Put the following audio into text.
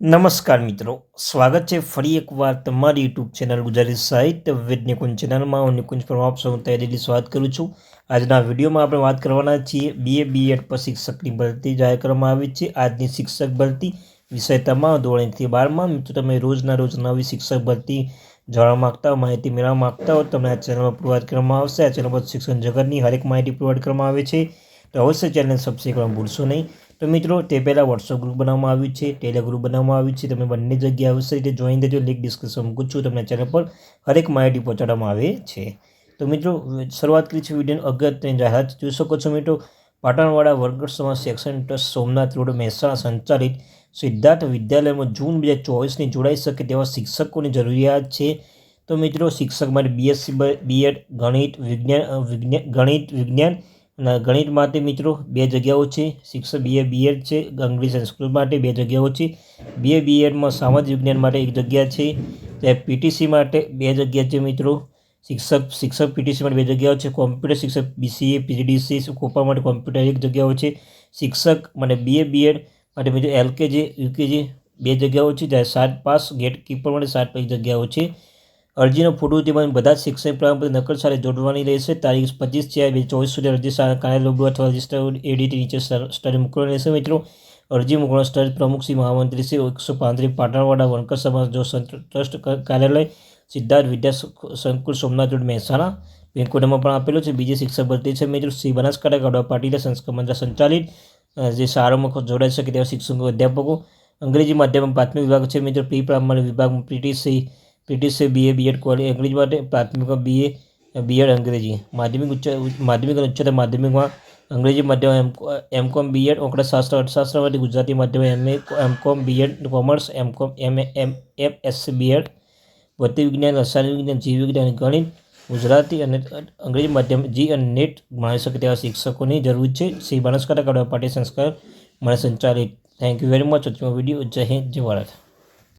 નમસ્કાર મિત્રો, સ્વાગત છે ફરી એકવાર તમારી યુટ્યુબ ચેનલ ગુજરાતી સાહિત્ય વિદ ચેનલમાં. હું નિકુંજ પરમાર, આપ સૌ તૈયારી સ્વાગત કરું છું. આજના વિડીયોમાં આપણે વાત કરવાના છીએ બીએ બીએડ પર શિક્ષકની ભરતી જાહેર કરવામાં આવી છે. આજની શિક્ષક ભરતી વિષય તમામ ધોરણથી બારમાં. મિત્રો, તમે રોજના રોજ નવી શિક્ષક ભરતી જાણવા માગતા હો, માહિતી મેળવવા માગતા હો, તમને આ ચેનલમાં પ્રોવાઈડ કરવામાં આવશે. આ ચેનલ પર શિક્ષણ જગતની હરેક માહિતી પ્રોવાઈડ કરવામાં આવે છે. તો અવશ્ય ચેનલ સબસ્ક્રાઈબ કરવાનું ભૂલશો નહીં. તો મિત્રો તે પહેલાં વોટ્સઅપ ગ્રુપ બનાવવામાં આવ્યું છે ટેલિગ્રુપ ગ્રુપ બનાવવામાં આવ્યું છે. તમે બંને જગ્યાએ અવશ્ય રીતે જોઈન દેજો લિંક ડિસ્ક્રિપ્શન મૂકું છું. તમને ચેનલ પર હરેક માહિતી પહોંચાડવામાં આવે છે. તો મિત્રો, શરૂઆત કરી છે વીડિયો અગત્યની જાહેરાત જોઈ શકો છો મિત્રો. પાટણવાડા વર્ગર સમાજ શૈક્ષણિક ટ્રસ્ટ સોમનાથ રોડ મહેસાણા સંચાલિત સિદ્ધાર્થ વિદ્યાલયમાં જૂન બે હજાર ચોવીસની જોડાઈ શકે તેવા શિક્ષકોની જરૂરિયાત છે. તો મિત્રો, શિક્ષક માટે બીએસસી બીએડ ગણિત વિજ્ઞાન વિજ્ઞાન ગણિત વિજ્ઞાન અને ગણિત માટે મિત્રો બે જગ્યાઓ છે, શિક્ષક બીએ બીએડ છે, અંગ્રેજી સંસ્કૃત માટે બે જગ્યાઓ છે. બીએ બીએડમાં સામાજિક વિજ્ઞાન માટે એક જગ્યા છે ત્યાં પીટીસી માટે બે જગ્યા છે મિત્રો. શિક્ષક શિક્ષક પીટીસી માટે બે જગ્યાઓ છે, કોમ્પ્યુટર શિક્ષક બીસીએ પીજીડીસી કોપા માટે કોમ્પ્યુટર એક જગ્યાઓ છે. શિક્ષક મને બીએ બીએડ માટે મિત્રો એલકેજી યુકેજી બે જગ્યાઓ છે જ્યારે સાત પાસ ગેટ કીપર માટે સાત એક જગ્યાઓ છે. અરજીનો ફોટો તેમજ બધા જ શિક્ષણ પ્રમાણપત્ર નકલ સાથે જોડવાની રહેશે. તારીખ પચીસ ચાર બે ચોવીસ સુધી અરજી કાર્યાલય લોગો અથવા રજિસ્ટર એડીટી નીચે સ્તરે મૂકવાની રહેશે મિત્રો. અરજી મૂકવાનો સ્થળ પ્રમુખ શ્રી મહામંત્રી શ્રી એકસો પાંત્રીસ પાટણવાડા વણકર સમાજ જો ટ્રસ્ટ કાર્યાલય સિદ્ધાર્થ વિદ્યા સંકુલ સોમનાથ રોડ મહેસાણા. પિનકોડમાં પણ આપેલો છે. બીજી શિક્ષક ભરતી છે મિત્રો. શ્રી બનાસકાંઠા ગાડવા પાટીલ સંસ્કાર મંત્ર સંચાલિત જે શાળામાં જોડાઈ શકે તેવા શિક્ષકો, અધ્યાપકો. અંગ્રેજી માધ્યમમાં પ્રાથમિક વિભાગ છે મિત્રો. પ્રી પ્રાઇમરી વિભાગમાં PTC PTC BA BEd college અંગ્રેજી માટે પ્રાથમિકમાં બીએ બીએડ અંગ્રેજી. માધ્યમિક ઉચ્ચ માધ્યમિક અને ઉચ્ચતર માધ્યમિકમાં અંગ્રેજી માધ્યમ, એમ એમ કોમ બીએડ આંકડાશાસ્ત્ર અર્થશાસ્ત્ર માટે ગુજરાતી માધ્યમ એમ એ એમ કોમ બીએડ કોમર્સ એમ કોમ એમ એમ એમ એસસી બીએડ ભૌતિક વિજ્ઞાન, રસાયણ વિજ્ઞાન, જીવ વિજ્ઞાન ગણિત, ગુજરાતી અને અંગ્રેજી માધ્યમ જી અને નેટ માણી શકે તેવા શિક્ષકોની જરૂર છે. શ્રી બનાસકાંઠા કડવા પાટી સંસ્કાર, મને સંચાલિત. Thank you very much video જય હિન્દ, જય ભારત.